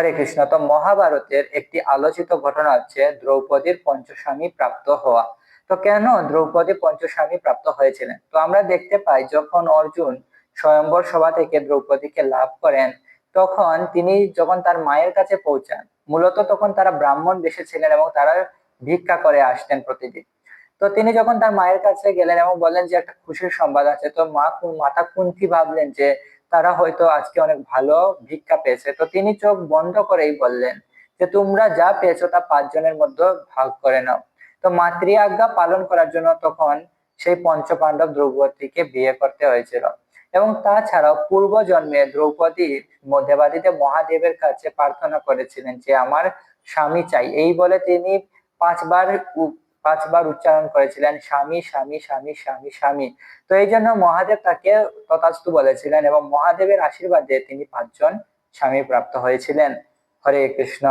হরে কৃষ্ণ। তো মহাভারতের একটি আলোচিত ঘটনা হচ্ছে দ্রৌপদীর পঞ্চস্বামী প্রাপ্ত হওয়া। তো কেন দ্রৌপদী পঞ্চস্বামী প্রাপ্ত হয়েছিলেন? তো আমরা দেখতে পাই যখন অর্জুন স্বয়ম্বর সভা থেকে দ্রৌপদীকে লাভ করেন, তখন তিনি যখন তার মায়ের কাছে পৌঁছান, মূলত তখন তারা ব্রাহ্মণ দেশে ছিলেন এবং তারা ভিক্ষা করে আসতেন প্রতিদিন। তো তিনি যখন তার মায়ের কাছে গেলেন এবং বললেন যে, একটা খুশির সংবাদ আছে। তো মা মাতা কুন্তি ভাবলেন যে তারা হয়তো আজকে অনেক ভালো ভিক্ষা পেয়েছে। তো তিনি চোখ বন্ধ করেই বললেন যে, তোমরা যা পেয়েছ তা পাঁচজনের মধ্যে ভাগ করে নাও। তো মাতৃ আজ্ঞা পালন করার জন্য তখন সেই পঞ্চপাণ্ডব দ্রৌপদীকে বিয়ে করতে হয়েছিল। এবং তাছাড়াও পূর্ব জন্মে দ্রৌপদী দেবাদিদেব মহাদেবের কাছে প্রার্থনা করেছিলেন যে, আমার স্বামী চাই। এই বলে তিনি পাঁচবার পাঁচবার উচ্চারণ করেছিলেন, স্বামী স্বামী স্বামী স্বামী স্বামী। তো এই জন্য মহাদেব তাকে তথাস্তু বলেছিলেন এবং মহাদেবের আশীর্বাদে তিনি পাঁচজন স্বামী প্রাপ্ত হয়েছিলেন। হরে কৃষ্ণ।